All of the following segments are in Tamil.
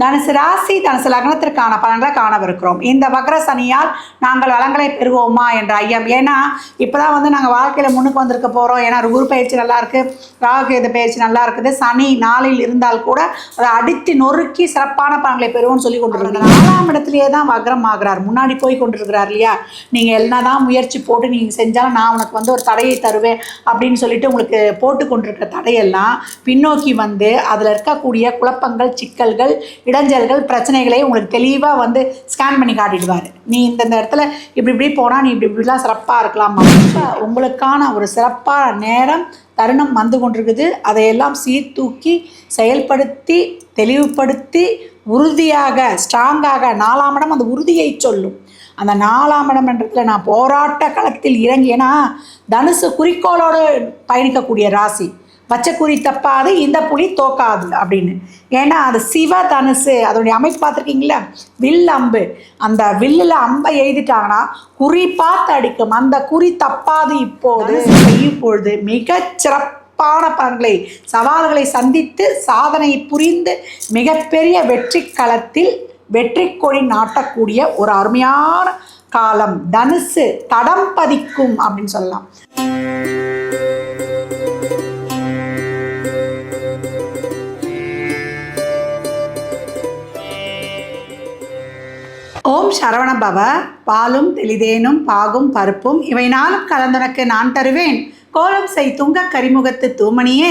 தனுசு ராசி தனுசு லக்னத்திற்கான பலன்களை காணவிருக்கிறோம். இந்த வக்ர சனியால் நாங்கள் வளங்களை பெறுவோமா என்ற ஐயம். ஏன்னா இப்போதான் வந்து நாங்கள் வாழ்க்கையில் முன்னுக்கு வந்திருக்க போகிறோம் ஏன்னா குரு பயிற்சி நல்லா இருக்கு ராகுகேது பயிற்சி நல்லா இருக்குது. சனி நாளில் இருந்தால் கூட அதை அடித்து நொறுக்கி சிறப்பான பலன்களை பெறுவோம்னு சொல்லி கொண்டிருக்கிறார். நாலாம் இடத்துலயே தான் வக்ரம் ஆகிறார். முன்னாடி போய் கொண்டிருக்கிறார் இல்லையா? நீங்கள் என்னதான் முயற்சி போட்டு நீங்கள் செஞ்சாலும் நான் உனக்கு வந்து ஒரு தடையை தருவேன் அப்படின்னு சொல்லிட்டு உங்களுக்கு போட்டு கொண்டிருக்கிற தடையெல்லாம் பின்னோக்கி வந்து அதில் இருக்கக்கூடிய குழப்பங்கள் சிக்கல்கள் இடைஞ்சல்கள் பிரச்சனைகளை உங்களுக்கு தெளிவாக வந்து ஸ்கேன் பண்ணி காட்டிடுவார். நீ இந்தந்த இடத்துல இப்படி இப்படி போனால் நீ இப்படி இப்படிலாம் சிறப்பாக இருக்கலாம். உங்களுக்கான ஒரு சிறப்பான நேரம் தருணம் வந்து கொண்டிருக்குது. அதையெல்லாம் சீர்தூக்கி செயல்படுத்தி தெளிவுபடுத்தி உறுதியாக ஸ்ட்ராங்காக நாலாம் இடம் அந்த உறுதியை சொல்லும். அந்த நாலாம் இடம்ன்றதுல நான் போராட்ட களத்தில் இறங்கி ஏன்னா தனுசு குறிக்கோளோடு பயணிக்கக்கூடிய ராசி. வச்ச குறி தப்பாது இந்த புலி தோக்காது அப்படின்னு. ஏன்னா அது சிவ தனுசு. அதனுடைய அமைப்பு பார்த்துருக்கீங்களா வில் அம்பு. அந்த வில்லில் அம்பை எழுதிட்டாங்கன்னா குறி பார்த்து அடிக்கும். அந்த குறி தப்பாது இப்போது செய்யும் பொழுது மிகச் சிறப்பான பலன்களை சவால்களை சந்தித்து சாதனை புரிந்து மிகப்பெரிய வெற்றி களத்தில் வெற்றி கொடி நாட்டக்கூடிய ஒரு அருமையான காலம். தனுசு தடம் பதிக்கும் அப்படின்னு சொல்லலாம். ஓம் சரவண பவ. பாலும் தெளிதேனும் பாகும் பருப்பும் இவை நாளும் கலந்துனக்கு நான் தருவேன். கோலம் செய் துங்க கரிமுகத்து தூமணியே.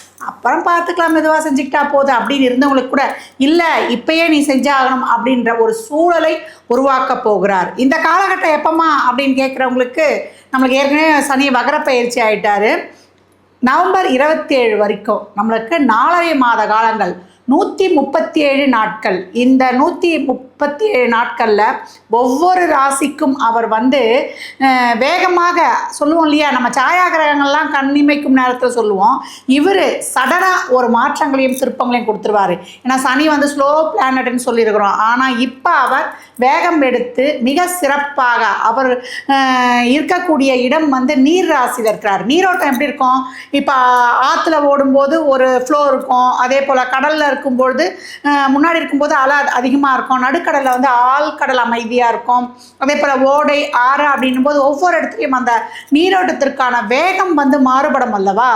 அப்புறம் பார்த்துக்கலாம் மெதுவாக செஞ்சுக்கிட்டா போதும் அப்படின்னு இருந்தவங்களுக்கு கூட இல்லை இப்பயே நீ செஞ்சாகணும் அப்படின்ற ஒரு சூழலை உருவாக்க போகிறார். இந்த காலகட்டம் எப்பமா அப்படின்னு கேட்குறவங்களுக்கு நம்மளுக்கு ஏற்கனவே சனி வகர பயிற்சி ஆகிட்டாரு நவம்பர் இருபத்தி ஏழு வரைக்கும் நம்மளுக்கு நாலரை மாத காலங்கள் நூற்றி முப்பத்தி ஏழு நாட்கள். இந்த நூற்றி முப் முப்பத்தி ஏழு நாட்களில் ஒவ்வொரு ராசிக்கும் அவர் வந்து வேகமாக சொல்லுவோம் இல்லையா? நம்ம சாயாகிரகங்கள்லாம் கண்ணிமைக்கும் நேரத்தில் சொல்லுவோம். இவர் சடனாக ஒரு மாற்றங்களையும் திருப்பங்களையும் கொடுத்துருவாரு. ஏன்னா சனி வந்து ஸ்லோ பிளானட்னு சொல்லியிருக்கிறோம். ஆனால் இப்போ அவர் வேகம் எடுத்து மிக சிறப்பாக அவர் இருக்கக்கூடிய இடம் வந்து நீர் ராசியில் இருக்கிறார். நீரோட்டம் எப்படி இருக்கும்? இப்போ ஆற்றுல ஓடும்போது ஒரு ஃப்ளோ இருக்கும். அதே போல் கடலில் இருக்கும்பொழுது முன்னாடி இருக்கும்போது அலை அதிகமாக இருக்கும். கடலில் வந்து ஆழ்கடல் அமைதியாக இருக்கும். அதே போல் ஓடை ஆறு அப்படின்னும் போது ஒவ்வொரு இடத்துலையும் அந்த நீரோட்டத்திற்கான வேகம் வந்து மாறுபடும் அல்லவா?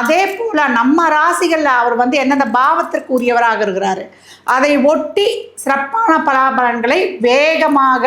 அதே போல் நம்ம ராசிகளில் அவர் வந்து எந்தெந்த பாவத்திற்கு உரியவராக இருக்கிறாரு? அதை ஒட்டி சிறப்பான பலாபலன்களை வேகமாக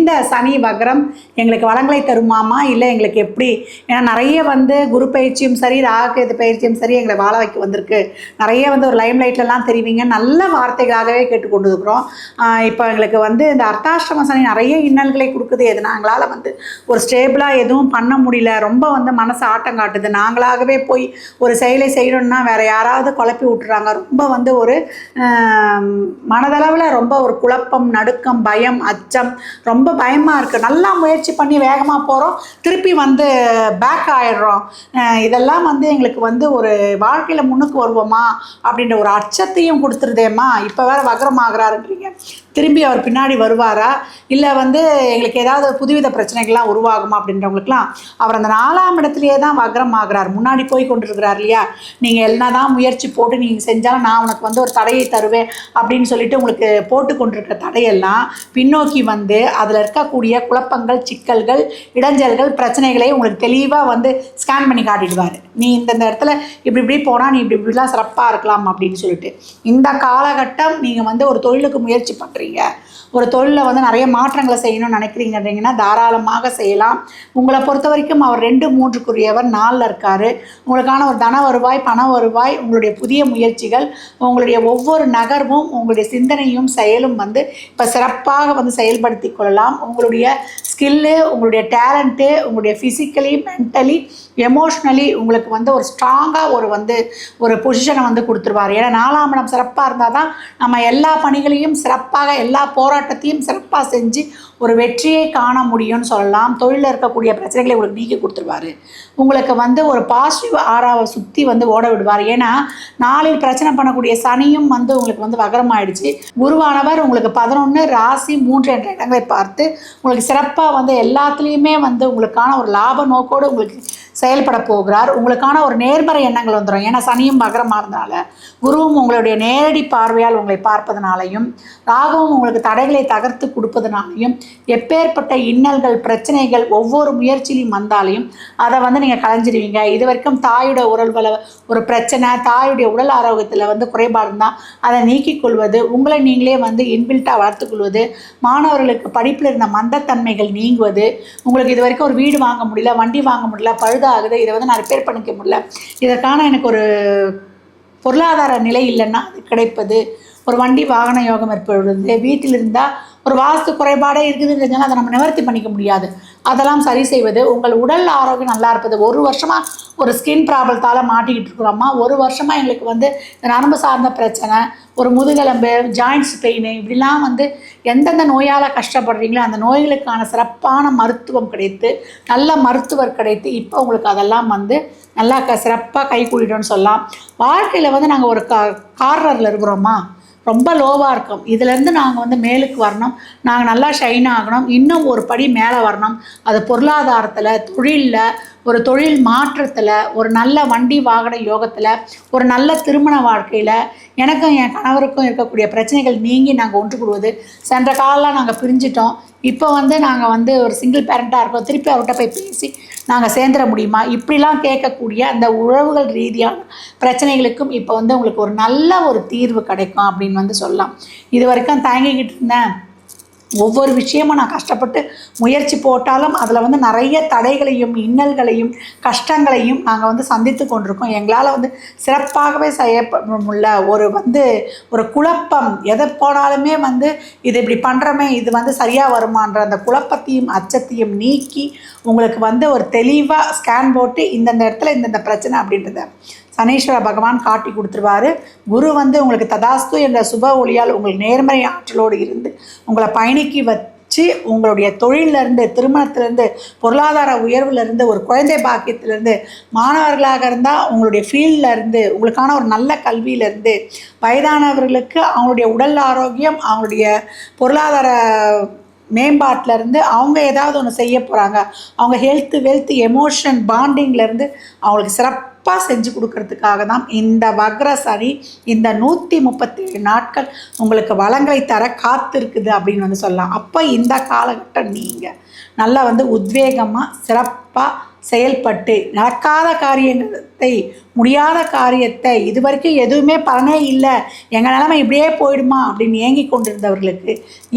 இந்த சனி வக்ரம் எங்களுக்கு வளங்களை தருமாமா இல்லை எங்களுக்கு எப்படி? ஏன்னா நிறைய வந்து குரு பயிற்சியும் சரி ராககேது பயிற்சியும் சரி எங்களை வாழ வைக்க வந்திருக்கு. நிறைய வந்து ஒரு லைம் லைட்லலாம் தெரிவிங்க. நல்ல வார்த்தைகளாகவே கேட்டுக்கொண்டு இருக்கிறோம் இப்போ எங்களுக்கு வந்து இந்த அர்த்தாஷ்டம சனி நிறைய இன்னல்களை கொடுக்குது. எது நாங்களால் வந்து ஒரு ஸ்டேபிளாக எதுவும் பண்ண முடியல. ரொம்ப வந்து மனசு ஆட்டம் காட்டுது. நாங்களாகவே போய் ஒரு செயலை செய்யணும்னா வேற யாராவது குழப்பி விட்டுறாங்க. ரொம்ப வந்து ஒரு மனதளவில் ரொம்ப ஒரு குழப்பம் நடுக்கம் பயம் அச்சம் ரொம்ப பயமாக இருக்குது நல்லா முயற்சி பண்ணி வேகமாக போகிறோம் திருப்பி வந்து பேக் ஆயிடுறோம். இதெல்லாம் வந்து எங்களுக்கு வந்து ஒரு வாழ்க்கையில் முன்னுக்கு வருவோமா? அப்படின்ற ஒரு அச்சத்தையும் கொடுத்துருதேம்மா. இப்போ வேற வக்ரமாகறாருன்றீங்க. திரும்பி அவர் பின்னாடி வருவாரா? இல்லை வந்து எங்களுக்கு ஏதாவது புதுவித பிரச்சனைகள்லாம் உருவாகுமா அப்படின்றவங்களுக்குலாம் அவர் அந்த நாலாம் இடத்துலையே தான் வக்ரம் ஆகிறார். முன்னாடி போய் கொண்டிருக்கிறார் இல்லையா? நீங்கள் என்ன தான் முயற்சி போட்டு நீங்கள் செஞ்சாலும் நான் உனக்கு வந்து ஒரு தடையை தருவேன் அப்படின்னு சொல்லிட்டு உங்களுக்கு போட்டு கொண்டிருக்கிற தடையெல்லாம் பின்னோக்கி வந்து அதில் இருக்கக்கூடிய குழப்பங்கள் சிக்கல்கள் இடைஞ்சல்கள் பிரச்சனைகளை உங்களுக்கு தெளிவாக வந்து ஸ்கேன் பண்ணி காட்டிடுவார். நீ இந்தந்த இடத்துல இப்படி இப்படி போனால் நீ இப்படி இப்படிலாம் சிறப்பாக இருக்கலாம் அப்படின்னு சொல்லிட்டு. இந்த காலகட்டம் நீங்கள் வந்து ஒரு தொழிலுக்கு முயற்சி பண்ணுறீங்க ஒரு தொழிலில் வந்து நிறைய மாற்றங்களை செய்யணும்னு நினைக்கிறீங்கன்னா தாராளமாக செய்யலாம். உங்களை பொறுத்த வரைக்கும் அவர் ரெண்டு மூன்றுக்குரியவர் நாளில் இருக்கார். உங்களுக்கான ஒரு தன வருவாய் பண வருவாய் உங்களுடைய புதிய முயற்சிகள் உங்களுடைய ஒவ்வொரு நகர்வும் உங்களுடைய சிந்தனையும் செயலும் வந்து இப்போ சிறப்பாக வந்து செயல்படுத்தி கொள்ளலாம். உங்களுடைய ஸ்கில்லு உங்களுடைய டேலண்ட்டு உங்களுடைய ஃபிசிக்கலி மென்டலி எமோஷ்னலி உங்களுக்கு வந்து ஒரு ஸ்ட்ராங்காக ஒரு வந்து ஒரு பொசிஷனை வந்து கொடுத்துருவார். ஏன்னா நாலாம் இடம் சிறப்பாக இருந்தால் தான் நம்ம எல்லா பணிகளையும் சிறப்பாக எல்லா போராட்டத்தையும் சிறப்பாக செஞ்சு ஒரு வெற்றியை காண முடியும்னு சொல்லலாம். தொழிலில் இருக்கக்கூடிய பிரச்சனைகளை உங்களுக்கு நீக்கி கொடுத்துருவாரு. உங்களுக்கு வந்து ஒரு பாசிட்டிவ் ஆறாவை சுற்றி வந்து ஓட விடுவார். ஏன்னா நாளில் பிரச்சனை பண்ணக்கூடிய சனியும் வந்து உங்களுக்கு வந்து வகரமாயிடுச்சு. குருவானவர் உங்களுக்கு பதினொன்று ராசி மூன்று என்ற இடங்களை பார்த்து உங்களுக்கு சிறப்பாக வந்து எல்லாத்துலேயுமே வந்து உங்களுக்கான ஒரு லாப நோக்கோடு உங்களுக்கு செயல்பட போகிறார். உங்களுக்கான ஒரு நேர்மறை எண்ணங்கள் வந்துடும் ஏன்னா சனியும் மகரமாக இருந்தனால குருவும் உங்களுடைய நேரடி பார்வையால் உங்களை பார்ப்பதனாலையும் ராகவும் உங்களுக்கு தடைகளை தகர்த்து கொடுப்பதனாலையும் எப்பேற்பட்ட இன்னல்கள் பிரச்சனைகள் ஒவ்வொரு முயற்சியிலையும் வந்தாலையும் அதை வந்து நீங்கள் களைஞ்சிடுவீங்க இது வரைக்கும் தாயோட உறவுகளை ஒரு பிரச்சனை தாயுடைய உடல் ஆரோக்கியத்தில் வந்து குறைபாடு இருந்தால் அதை நீக்கிக் கொள்வது உங்களை நீங்களே வந்து இன்பில்ட்டாக வளர்த்துக்கொள்வது மாணவர்களுக்கு படிப்பில் இருந்த மந்தத்தன்மைகள் நீங்குவது உங்களுக்கு இது வரைக்கும் ஒரு வீடு வாங்க முடியல வண்டி வாங்க முடியல ஆகுது இதை வந்து நான் ரிப்பேர் பண்ணிக்க முடியல. இதற்கான எனக்கு ஒரு பொருளாதார நிலை இல்லைன்னா அது கிடைப்பது. ஒரு வண்டி வாகன யோகம் ஏற்படுவது வீட்டில் இருந்தால் ஒரு வாஸ்து குறைபாடே இருக்குதுன்றதுனால அதை நம்ம நிவர்த்தி பண்ணிக்க முடியாது. அதெல்லாம் சரி செய்வது உங்கள் உடல் ஆரோக்கியம் நல்லா இருப்பது. ஒரு வருஷமாக ஒரு ஸ்கின் ப்ராப்ளத்தால் மாட்டிக்கிட்டு இருக்கிறோமா ஒரு வருஷமாக எங்களுக்கு வந்து இந்த நரம்பு சார்ந்த பிரச்சனை ஒரு முதுகெலும்பு ஜாயின்ட்ஸ் பெயின் இப்படிலாம் வந்து எந்தெந்த நோயால் கஷ்டப்படுறீங்களோ அந்த நோய்களுக்கான சிறப்பான மருத்துவம் கிடைத்து நல்ல மருத்துவர் கிடைத்து இப்போ உங்களுக்கு அதெல்லாம் வந்து நல்லா க சிறப்பாக கை கூடிட்டோம்னு சொல்லலாம். வாழ்க்கையில் வந்து நாங்கள் ஒரு கா கார்னரில் இருக்கிறோமா ரொம்ப லோவாக இருக்கும். இதுலேருந்து நாங்கள் வந்து மேலுக்கு வரணும். நாங்கள் நல்லா ஷைன் ஆகணும். இன்னும் ஒரு படி மேலே வரணும். அது பொருளாதாரத்தில் தொழிலில் ஒரு தொழில் மாற்றத்தில் ஒரு நல்ல வண்டி வாகன யோகத்தில் ஒரு நல்ல திருமண வாழ்க்கையில் எனக்கும் என் கணவருக்கும் இருக்கக்கூடிய பிரச்சனைகள் நீங்கி நாங்கள் ஒன்று கூடுவது சென்ற காலம்லாம் நாங்கள் பிரிஞ்சிட்டோம். இப்போ வந்து நாங்கள் வந்து ஒரு சிங்கிள் பேரண்ட்டாக இருக்கோம். திருப்பி அவர்கிட்ட போய் பேசி நாங்கள் சேர்ந்துட முடியுமா? இப்படிலாம் கேட்கக்கூடிய அந்த உறவுகள் ரீதியான பிரச்சனைகளுக்கும் இப்போ வந்து உங்களுக்கு ஒரு நல்ல ஒரு தீர்வு கிடைக்கும் அப்படின்னு வந்து சொல்லலாம். இது வரைக்கும் தயங்கிக்கிட்டு இருந்தேன். ஒவ்வொரு விஷயமும் நான் கஷ்டப்பட்டு முயற்சி போட்டாலும் அதில் வந்து நிறைய தடைகளையும் இன்னல்களையும் கஷ்டங்களையும் நாங்கள் வந்து சந்தித்து கொண்டிருக்கோம். எங்களால் வந்து சிறப்பாகவே செய்ய முடியல ஒரு வந்து ஒரு குழப்பம் எதை போனாலுமே வந்து இது இப்படி பண்ணுறோமே இது வந்து சரியாக வருமான்ற அந்த குழப்பத்தையும் அச்சத்தையும் நீக்கி உங்களுக்கு வந்து ஒரு தெளிவாக ஸ்கேன் போட்டு இந்தந்த இடத்துல இந்தந்த பிரச்சனை அப்படின்றத சனீஸ்வர பகவான் காட்டி கொடுத்துருவாரு. குரு வந்து உங்களுக்கு ததாஸ்து என்ற சுப ஒளியால் உங்களுக்கு நேர்மறை ஆற்றலோடு இருந்து உங்களை பயணிக்க வச்சு உங்களுடைய தொழிலிருந்து திருமணத்திலேருந்து பொருளாதார உயர்வுலேருந்து ஒரு குழந்தை பாக்கியத்திலேருந்து மாணவர்களாக இருந்தால் உங்களுடைய ஃபீல்டில் இருந்து உங்களுக்கான ஒரு நல்ல கல்வியிலேருந்து வயதானவர்களுக்கு அவங்களுடைய உடல் ஆரோக்கியம் அவங்களுடைய பொருளாதார மேம்பாட்டிலேருந்து அவங்க ஏதாவது ஒன்று செய்ய போகிறாங்க அவங்க ஹெல்த்து வெல்த் எமோஷன் பாண்டிங்லேருந்து அவங்களுக்கு சிறப்பாக செஞ்சு கொடுக்கறதுக்காக தான் இந்த வக்ர சனி இந்த நூற்றி முப்பத்தேழு நாட்கள் உங்களுக்கு வளங்களை தர காத்திருக்குது அப்படின்னு வந்து சொல்லலாம். அப்போ இந்த காலகட்டம் நீங்கள் நல்லா வந்து உத்வேகமாக சிறப்பாக செயல்பட்டு நடக்காத காரியத்தை முடியாத காரியத்தை இது வரைக்கும் எதுவுமே பலனே இல்லை. எங்கள் நிலமை இப்படியே போயிடுமா? அப்படின்னு ஏங்கி கொண்டிருந்தவர்களுக்கு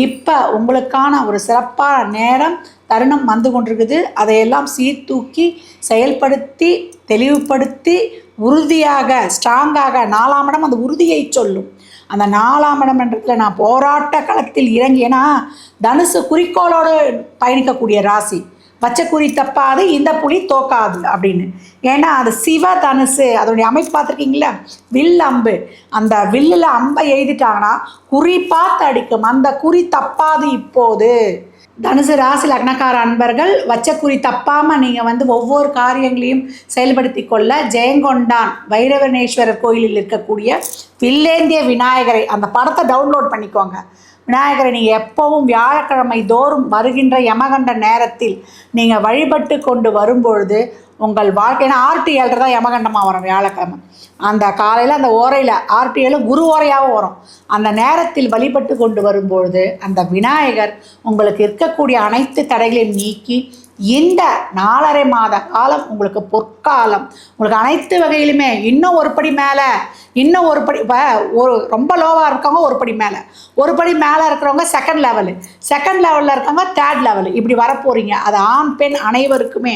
இப்போ உங்களுக்கான ஒரு சிறப்பான நேரம் தருணம் வந்து கொண்டிருக்குது. அதையெல்லாம் சீர்தூக்கி செயல்படுத்தி தெளிவுபடுத்தி உறுதியாக ஸ்ட்ராங்காக நாலாம் இடம் அந்த உறுதியை சொல்லும். அந்த நாலாம் இடம் இடம்ன்றதுல நான் போராட்ட களத்தில் இறங்கியேன்னா தனுசு குறிக்கோளோடு பயணிக்கக்கூடிய ராசி. பச்சைக்குறி குறி தப்பாது இந்த புலி தோக்காது அப்படின்னு. ஏன்னா அது சிவ தனுசு அதோடைய அமைப்பு பார்த்துருக்கீங்களா வில் அம்பு. அந்த வில்லில் அம்பை எழுதிட்டாங்கன்னா குறி பார்த்து அடிக்கும். அந்த குறி தப்பாது இப்போது. தனுசு ராசி லக்னக்கார அன்பர்கள் வச்சக்குறி தப்பாமல் நீங்கள் வந்து ஒவ்வொரு காரியங்களையும் செயல்படுத்தி கொள்ள ஜெயங்கொண்டான் வைரவனேஸ்வரர் கோயிலில் இருக்கக்கூடிய வில்லேந்திய விநாயகரை அந்த படத்தை டவுன்லோட் பண்ணிக்கோங்க. விநாயகரை நீங்கள் எப்போவும் வியாழக்கிழமை தோறும் வருகின்ற யமகண்ட நேரத்தில் நீங்கள் வழிபட்டு கொண்டு வரும்பொழுது உங்கள் வாழ்க்கைனா ஆர்டிஎல் தான் யமகண்டமாக வரும் வியாழக்கிழமை. அந்த காலையில் அந்த ஓரையில் ஆர்டிஎல் குரு ஓரையாகவும் வரும். அந்த நேரத்தில் வழிபட்டு கொண்டு வரும்பொழுது அந்த விநாயகர் உங்களுக்கு இருக்கக்கூடிய அனைத்து தடைகளையும் நீக்கி இந்த நாலரை மாத காலம் உங்களுக்கு பொற்காலம். உங்களுக்கு அனைத்து வகையிலுமே இன்னும் ஒரு படி மேலே இன்னும் ஒரு படி இப்போ ஒரு ரொம்ப லோவாக இருக்கவங்க ஒரு படி மேலே. ஒரு படி மேலே இருக்கிறவங்க செகண்ட் லெவலு செகண்ட் லெவலில் இருக்கவங்க தேர்ட் லெவலு இப்படி வரப்போகிறீங்க அது ஆண் பெண் அனைவருக்குமே.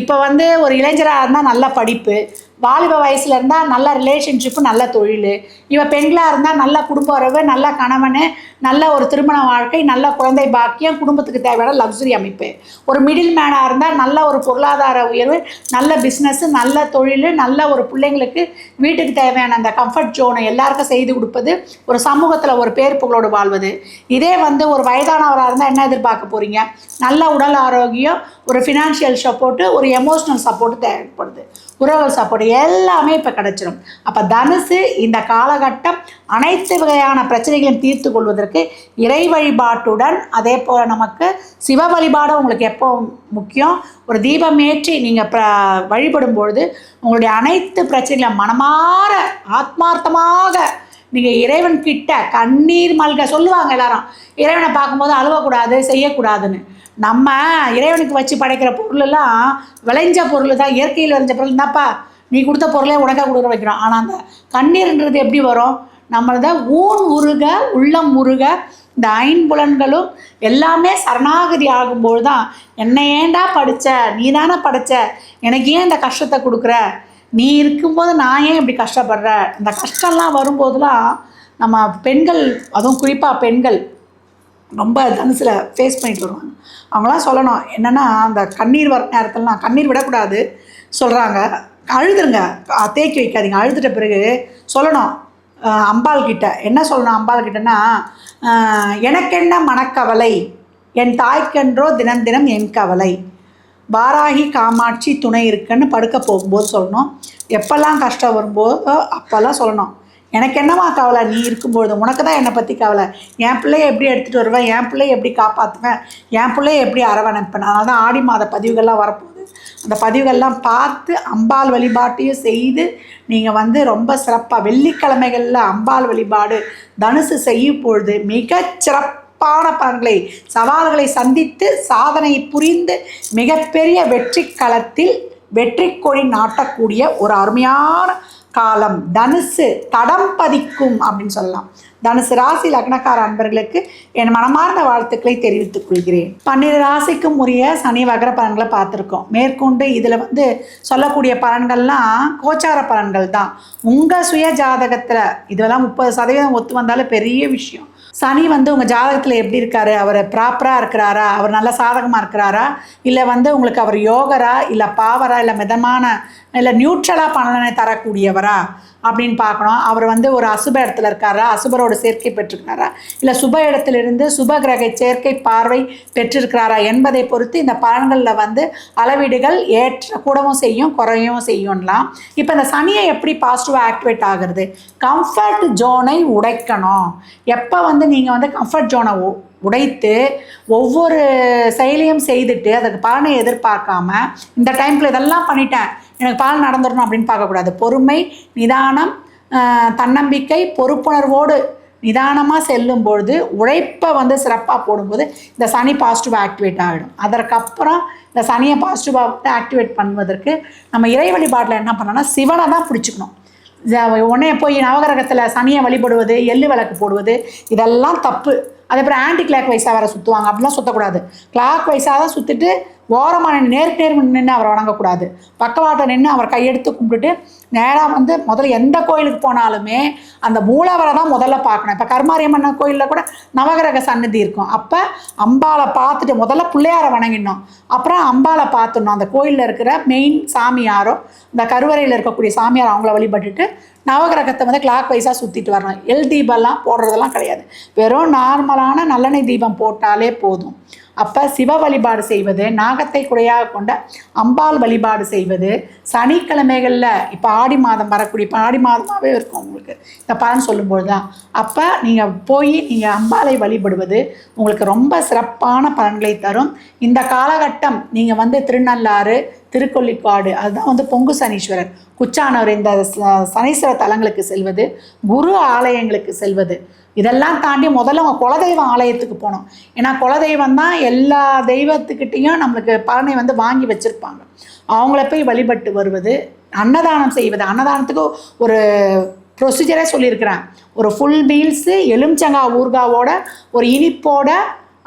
இப்போ வந்து ஒரு இளைஞராக இருந்தால் நல்ல படிப்பு. வாலிப வயசில் இருந்தால் நல்ல ரிலேஷன்ஷிப்பு நல்ல தொழில். இவன் பெண்களாக இருந்தால் நல்ல குடும்ப உறவு நல்ல கணவன் நல்ல ஒரு திருமண வாழ்க்கை நல்ல குழந்தை பாக்கியம் குடும்பத்துக்கு தேவையான லக்ஸுரி அமைப்பு. ஒரு மிடில் மேனாக இருந்தால் நல்ல ஒரு பொருளாதார உயர்வு நல்ல பிஸ்னஸ்ஸு நல்ல தொழில் நல்ல ஒரு பிள்ளைங்களுக்கு வீட்டுக்கு தேவையான அந்த கம்ஃபர்ட் ஜோனை எல்லாருக்கும் செய்து கொடுப்பது ஒரு சமூகத்தில் ஒரு பேர் புகழோடு வாழ்வது. இதே வந்து ஒரு வயதானவராக இருந்தால் என்ன எதிர்பார்க்க போகிறீங்க நல்ல உடல் ஆரோக்கியம் ஒரு ஃபினான்ஷியல் சப்போர்ட்டு ஒரு எமோஷ்னல் சப்போர்ட்டு தேவைப்படுது. உறவு சாப்பாடு எல்லாமே இப்போ கிடச்சிரும். அப்போ தனுசு இந்த காலகட்டம் அனைத்து வகையான பிரச்சனைகளையும் தீர்த்து கொள்வதற்கு இறை வழிபாட்டுடன் அதே போல் நமக்கு சிவ வழிபாடு உங்களுக்கு எப்போ முக்கியம். ஒரு தீபம் ஏற்றி நீங்கள் ப்ர வழிபடும் பொழுது உங்களுடைய அனைத்து பிரச்சனைகளும் மனமாற ஆத்மார்த்தமாக நீங்கள் இறைவன் கிட்ட கண்ணீர் மல்க சொல்லுவாங்க எல்லாரும். இறைவனை பார்க்கும்போது அழுவக்கூடாது செய்யக்கூடாதுன்னு. நம்ம இறைவனுக்கு வச்சு படைக்கிற பொருளெல்லாம் விளைஞ்ச பொருள் தான் இயற்கையில் விளைஞ்ச பொருள். என்னப்பா நீ கொடுத்த பொருளே உனக்காக கொடுக்குற வைக்கிறோம். ஆனால் அந்த கண்ணீர்ன்றது எப்படி வரும்? நம்மளத ஊன் உருக உள்ளம் உருக இந்த ஐன்புலன்களும் எல்லாமே சரணாகதி ஆகும்போது தான் என்னை ஏன்டா படித்த நீ தானே படைச்ச? எனக்கு ஏன் இந்த கஷ்டத்தை கொடுக்குற? நீ இருக்கும்போது நான் ஏன் இப்படி கஷ்டப்படுற? இந்த கஷ்டம்லாம் வரும்போதெல்லாம் நம்ம பெண்கள் அதுவும் குறிப்பாக பெண்கள் ரொம்ப தனுசில் ஃபேஸ் பண்ணிட்டு வருவாங்க. அவங்களாம் சொல்லணும் என்னென்னா அந்த கண்ணீர் வர நேரத்துலலாம் கண்ணீர் விடக்கூடாது. சொல்கிறாங்க அழுதுருங்க தேக்கி வைக்காதீங்க அழுதுட்ட பிறகு சொல்லணும் அம்பாள் கிட்ட. என்ன சொல்லணும் அம்பாள் கிட்டன்னா எனக்கென்ன மனக்கவலை? என் தாய்க்கென்றோ தினம் தினம் என் கவலை. வாராகி காமாட்சி துணை இருக்குன்னு படுக்க போகும்போது சொல்லணும். எப்போல்லாம் கஷ்டம் வரும்போதோ அப்போல்லாம் சொல்லணும். எனக்கு என்னம்மா கவலை? நீ இருக்கும்பொழுது உனக்கு தான் என்னை பற்றி கவலை. என் பிள்ளைய எப்படி எடுத்துகிட்டு வருவேன்? என் பிள்ளைய எப்படி காப்பாற்றுவேன் என் பிள்ளைய எப்படி அரவணைப்பேன்? அதனால தான் ஆடி மாத பதிவுகள்லாம் வரப்போகுது. அந்த பதிவுகள்லாம் பார்த்து அம்பாள் வழிபாட்டையும் செய்து நீங்கள் வந்து ரொம்ப சிறப்பாக வெள்ளிக்கிழமைகளில் அம்பாள் வழிபாடு தனுசு செய்யும் பொழுது மிகச் சிறப்பான பலன்களை சவால்களை சந்தித்து சாதனை புரிந்து மிகப்பெரிய வெற்றி களத்தில் வெற்றி கொடி நாட்டக்கூடிய ஒரு அருமையான காலம். தனுசு தடம் பதிக்கும் அப்படின்னு சொல்லலாம். தனுசு ராசி லக்னக்கார அன்பர்களுக்கு என் மனமார்ந்த வாழ்த்துக்களை தெரிவித்துக் கொள்கிறேன். பன்னிரு ராசிக்கும் உரிய சனி வகர பலன்களை பார்த்துருக்கோம். மேற்கொண்டு இதில் வந்து சொல்லக்கூடிய பலன்கள்லாம் கோச்சார பலன்கள் தான் உங்கள் சுய ஜாதகத்தில் இதெல்லாம் முப்பது சதவீதம் ஒத்து வந்தாலும் பெரிய விஷயம். சனி வந்து உங்கள் ஜாதகத்தில் எப்படி இருக்காரு? அவர் ப்ராப்பராக இருக்கிறாரா? அவர் நல்ல சாதகமாக இருக்கிறாரா? இல்லை வந்து உங்களுக்கு அவர் யோகரா? இல்லை பாவரா? இல்லை மிதமான இல்லை நியூட்ரலாக பலனை தரக்கூடியவரா? அப்படின்னு பார்க்கணும். அவர் வந்து ஒரு அசுப இடத்துல இருக்காரா? அசுபரோட சேர்க்கை பெற்றிருக்காரா இல்லை சுப இடத்திலிருந்து சுப கிரக சேர்க்கை பார்வை பெற்றிருக்கிறாரா என்பதை பொறுத்து இந்த பலன்களில் வந்து அளவீடுகள் ஏற்ற கூடவும் செய்யும் குறையவும் செய்யும்லாம். இப்போ இந்த சனியை எப்படி பாசிட்டிவாக ஆக்டிவேட் ஆகுறது? கம்ஃபர்ட் ஜோனை உடைக்கணும். எப்போ வந்து நீங்கள் வந்து கம்ஃபர்ட் ஜோனை உ- உடைத்து ஒவ்வொரு செயலையும் செய்துட்டு அதுக்கு பலனை எதிர்பார்க்காம இந்த டைமில் இதெல்லாம் பண்ணிட்டேன் எனக்கு பால் நடந்துடணும் அப்படின்னு பார்க்கக்கூடாது. பொறுமை நிதானம் தன்னம்பிக்கை பொறுப்புணர்வோடு நிதானமாக செல்லும் பொழுது உழைப்பை வந்து சிறப்பாக போடும்போது இந்த சனி பாசிட்டிவாக ஆக்டிவேட் ஆகிடும். அதற்கப்புறம் இந்த சனியை பாசிட்டிவாக ஆக்டிவேட் பண்ணுவதற்கு நம்ம இறை வழிபாட்டில் என்ன பண்ணோம்னா சிவனை தான் பிடிச்சிக்கணும். உடனே போய் நவகிரகத்தில் சனியை வழிபடுவது எள்ளு விளக்கு போடுவது இதெல்லாம் தப்பு. அதே அப்புறம் ஆன்டி கிளாக் வைஸாக வேறு சுற்றுவாங்க அப்படிலாம் சுற்றக்கூடாது கிளாக் வைஸாக தான் சுற்றிட்டு ஓரமாக நின்று நேருக்கு நேர் நின்று அவரை வணங்கக்கூடாது. பக்கவாட்டை நின்று அவர் கையெடுத்து கும்பிட்டுட்டு நேராக வந்து முதல்ல எந்த கோயிலுக்கு போனாலுமே அந்த மூலவரை தான் முதல்ல பார்க்கணும். இப்போ கருமாரியம்மன் கோயிலில் கூட நவகிரக சன்னதி இருக்கும். அப்போ அம்பாளை பார்த்துட்டு முதல்ல பிள்ளையாரை வணங்கிடணும். அப்புறம் அம்பாவை பார்த்துடணும். அந்த கோயிலில் இருக்கிற மெயின் சாமியாரோ இந்த கருவறையில் இருக்கக்கூடிய சாமியார் அவங்கள வழிபட்டுட்டு நவகிரகத்தை வந்து கிளாக் வைஸாக சுற்றிட்டு வரணும். எல் தீபம்லாம் போடுறதெல்லாம் கிடையாது. வெறும் நார்மலான நல்லெண்ணெய் தீபம் போட்டாலே போதும். அப்போ சிவ வழிபாடு செய்வது நாகத்தை குறையாக கொண்ட அம்பாள் வழிபாடு செய்வது சனிக்கிழமைகளில் இப்போ ஆடி மாதம் வரக்கூடிய இப்போ ஆடி மாதமாகவே இருக்கும் உங்களுக்கு. இந்த பலன் சொல்லும்போது தான் அப்போ நீங்கள் போய் நீங்கள் அம்பாளை வழிபடுவது உங்களுக்கு ரொம்ப சிறப்பான பலன்களை தரும். இந்த காலகட்டம் நீங்கள் வந்து திருநள்ளாறு திருக்கொள்ளிக்காடு அதுதான் வந்து பொங்கு சனீஸ்வரர் குச்சானவர் இந்த சனீஸ்வர தலங்களுக்கு செல்வது குரு ஆலயங்களுக்கு செல்வது. இதெல்லாம் தாண்டி முதல்ல அவங்க குலதெய்வ ஆலயத்துக்கு போனோம். ஏன்னா குலதெய்வம் தான் எல்லா தெய்வத்துக்கிட்டேயும் நம்மளுக்கு பலனை வந்து வாங்கி வச்சுருப்பாங்க. அவங்கள போய் வழிபட்டு வருவது அன்னதானம் செய்வது. அன்னதானத்துக்கு ஒரு ப்ரொசீஜரே சொல்லியிருக்கிறேன். ஒரு ஃபுல் மீல்ஸு எலுமிச்சங்காய் ஊர்காவோட ஒரு இனிப்போட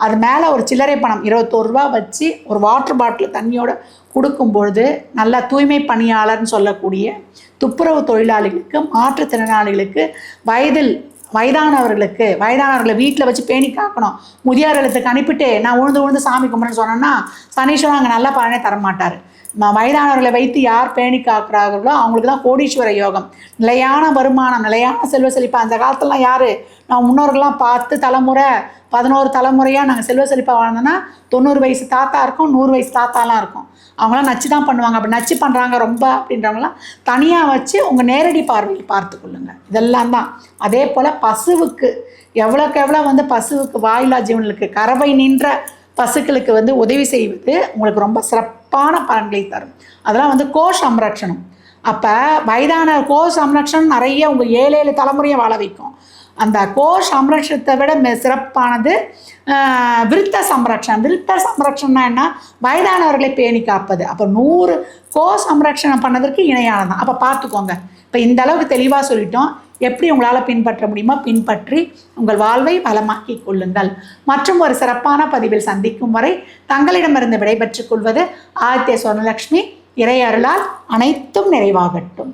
அது மேலே ஒரு சில்லறை பணம் இருபத்தோரு ரூபா வச்சு ஒரு வாட்டர் பாட்டில் தண்ணியோட கொடுக்கும்பொழுது நல்ல தூய்மை பணியாளர்னு சொல்லக்கூடிய துப்புரவு தொழிலாளிகளுக்கு மாற்றுத்திறனாளிகளுக்கு வயதில் வயதானவர்களுக்கு வயதானவர்களை வீட்டில் வச்சு பேணி காக்கணும். முதியோர் எழுத்துக்கு அனுப்பிட்டு நான் உழுந்து உழுந்து சாமி கும்பிட்றேன்னு சொன்னேன்னா சனீஸ்வரன் அங்கே நல்ல பலனே தரமாட்டார். வயதானவர்களை வைத்து யார் பேணி காக்கிறார்களோ அவங்களுக்கு தான் கோடீஸ்வர யோகம். நிலையான வருமானம் நிலையான செல்வ செழிப்பு. அந்த காலத்துலலாம் யார்? நான் முன்னோர்கள்லாம் பார்த்து தலைமுறை பதினோரு தலைமுறையாக நாங்கள் செல்வ செழிப்பாக வாழ்ந்தோன்னா தொண்ணூறு வயசு தாத்தா இருக்கும் நூறு வயசு தாத்தாலாம் இருக்கும். அவங்களாம் நச்சு தான் பண்ணுவாங்க. அப்படி நச்சு பண்ணுறாங்க ரொம்ப அப்படின்றவங்களாம் தனியாக வச்சு உங்கள் நேரடி பார்வையில் பார்த்துக்கொள்ளுங்க இதெல்லாம் தான். அதே போல் பசுவுக்கு எவ்வளோக்கு எவ்வளோ வந்து பசுவுக்கு வாயிலா ஜீவனுக்கு கறவை நின்ற பசுக்களுக்கு வந்து உதவி செய்வது உங்களுக்கு ரொம்ப சிறப்பான பலன்களை தரும். அதெல்லாம் வந்து கோ சம்ரட்சணம். அப்போ வயதான கோ சம்ரட்சணம் நிறைய உங்கள் ஏழு ஏழு தலைமுறையை வாழ வைக்கும். அந்த கோ சம்ரட்சணத்தை விட மிக சிறப்பானது விருத்த சம்ரட்சணம். விருத்த சம்ரட்சணம்னா என்ன? வயதானவர்களை பேணி காப்பது. அப்போ நூறு கோ சம்ரட்சணம் பண்ணதற்கு இணையானதான் அப்போ பார்த்துக்கோங்க. இப்போ இந்த அளவுக்கு தெளிவாக சொல்லிட்டோம். எப்படி உங்களால் பின்பற்ற முடியுமோ பின்பற்றி உங்கள் வாழ்வை வளமாக்கிக் கொள்ளுங்கள். மற்றும் ஒரு சிறப்பான பதிவில் சந்திக்கும் வரை தங்களிடமிருந்து விடைபெற்றுக் கொள்வது ஆதித்ய சொர்ணலக்ஷ்மி இறை அருளால் அனைத்தும் நிறைவாகட்டும்.